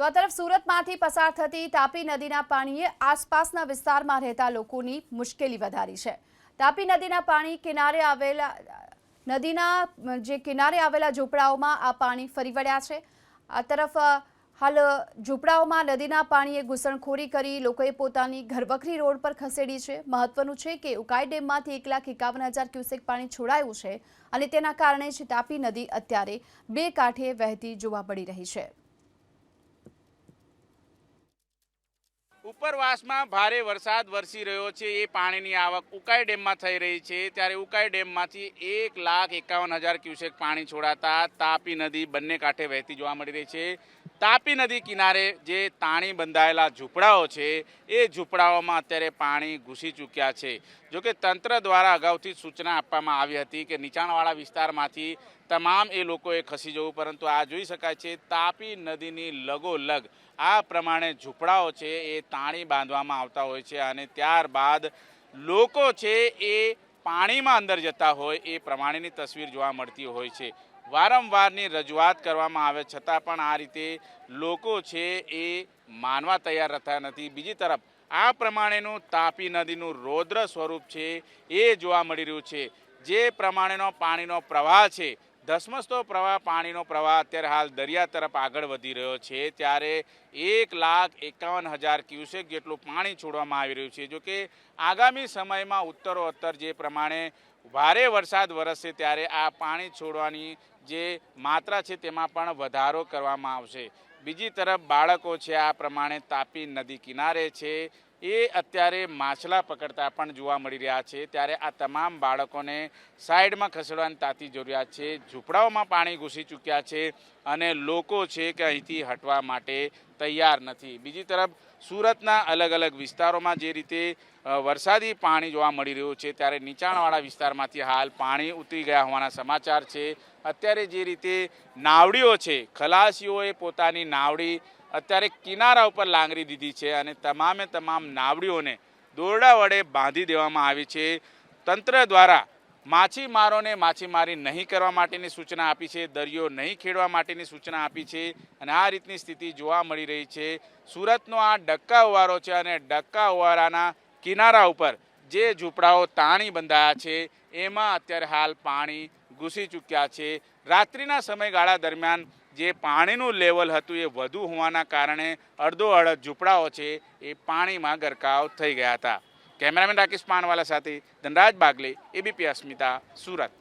તો આ તરફ સુરતમાંથી પસાર થતી તાપી નદીના પાણીએ આસપાસના વિસ્તારમાં રહેતા લોકોની મુશ્કેલી વધારી છે. તાપી નદીના પાણી કિનારે આવેલા, નદીના, જે કિનારે આવેલા ઝૂંપડાઓમાં આ પાણી ફરી વળ્યા છે. આ તરફ હાલ ઝૂંપડાઓમાં નદીના પાણીએ ઘૂસણખોરી કરી લોકોએ પોતાની ઘરવખરી રોડ પર ખસેડી છે. મહત્વનું છે કે ઉકાઈ ડેમમાંથી એક લાખ એકાવન હજાર ક્યુસેક પાણી છોડાયું છે અને તેના કારણે જ તાપી નદી અત્યારે બે કાંઠે વહેતી જોવા મળી રહી છે. ઉપરવાસમાં ભારે વરસાદ વરસી રહ્યો છે. એ પાણીની આવક ઉકાઈ ડેમમાં થઈ રહી છે. ત્યારે ઉકાઈ ડેમમાંથી એક લાખ એકાવન હજાર ક્યુસેક પાણી છોડાતા તાપી નદી બંને કાંઠે વહેતી જોવા મળી રહી છે. તાપી નદી કિનારે જે તાણી બંધાયેલા ઝૂંપડાઓ છે, એ ઝૂંપડાઓમાં અત્યારે પાણી ઘૂસી ચૂક્યા છે. જોકે તંત્ર દ્વારા અગાઉથી સૂચના આપવામાં આવી હતી કે નીચાણવાળા વિસ્તારમાંથી તમામ એ લોકોએ ખસી જવું, પરંતુ આ જોઈ શકાય છે, તાપી નદીની લગોલગ આ પ્રમાણે ઝૂંપડાઓ છે, એ તાણી બાંધવામાં આવતા હોય છે અને ત્યારબાદ લોકો છે એ પાણીમાં અંદર જતા હોય એ પ્રમાણેની તસવીર જોવા મળતી હોય છે. વારંવારની રજૂઆત કરવામાં આવે છતાં પણ આ રીતે લોકો છે એ માનવા તૈયાર રહેતા નથી. બીજી તરફ, આ પ્રમાણેનું તાપી નદીનું રૌદ્ર સ્વરૂપ છે એ જોવા મળી રહ્યું છે. જે પ્રમાણેનો પાણીનો પ્રવાહ છે ધસમસતો પ્રવાહ, પાણીનો પ્રવાહ અત્યારે હાલ દરિયા તરફ આગળ વધી રહ્યો છે. ત્યારે એક લાખ એકાવન હજાર ક્યુસેક જેટલું પાણી છોડવામાં આવી રહ્યું છે. જોકે આગામી સમયમાં ઉત્તરોત્તર જે પ્રમાણે ભારે વરસાદ વરસશે ત્યારે આ પાણી છોડવાની જે માત્રા છે તેમાં પણ વધારો કરવામાં આવશે. બીજી તરફ બાળકો છે, આ પ્રમાણે તાપી નદી કિનારે છે. એ અત્યારે માછલા પકડતા પણ જોવા મળી રહ્યા છે. ત્યારે આ તમામ બાળકોને સાઈડમાં ખસેડવાની તાતી જરૂરિયાત છે. ઝૂંપડાઓમાં પાણી ઘૂસી ચૂક્યા છે અને લોકો છે કે અહીંથી હટવા માટે તૈયાર નથી. બીજી તરફ, સુરતના અલગ અલગ વિસ્તારોમાં જે રીતે વરસાદી પાણી જોવા મળી રહ્યું છે, ત્યારે નીચાણવાળા વિસ્તારમાંથી હાલ પાણી ઉતરી ગયા હોવાના સમાચાર છે. અત્યારે જે રીતે નાવડીઓ છે, ખલાસીઓએ પોતાની નાવડી અત્યારે કિનારા ઉપર લાંગરી દીધી છે અને તમામે તમામ નાવડીઓને દોરડા વડે બાંધી દેવામાં આવી છે. તંત્ર દ્વારા માછીમારોને માછીમારી નહીં કરવા માટેની સૂચના આપી છે, દરિયો નહીં ખેડવા માટેની સૂચના આપી છે અને આ રીતની સ્થિતિ જોવા મળી રહી છે. સુરતનો આ ડક્કા ઓવારો છે અને ડક્કા ઓવારાના કિનારા ઉપર જે ઝૂંપડાઓ તાણી બંધાયા છે, એમાં અત્યારે હાલ પાણી ઘૂસી ચૂક્યા છે. રાત્રિના સમયગાળા દરમિયાન જે પાણીનું લેવલ હતું એ વધુ હોવાના કારણે અડધો અડધ ઝૂંપડાઓ છે એ પાણીમાં ગરકાવ થઈ ગયા હતા. કેમેરામેન રાકેશ પાનવાલા સાથે ધનરાજ બાગલે એબીપી અસ્મિતા, સુરત.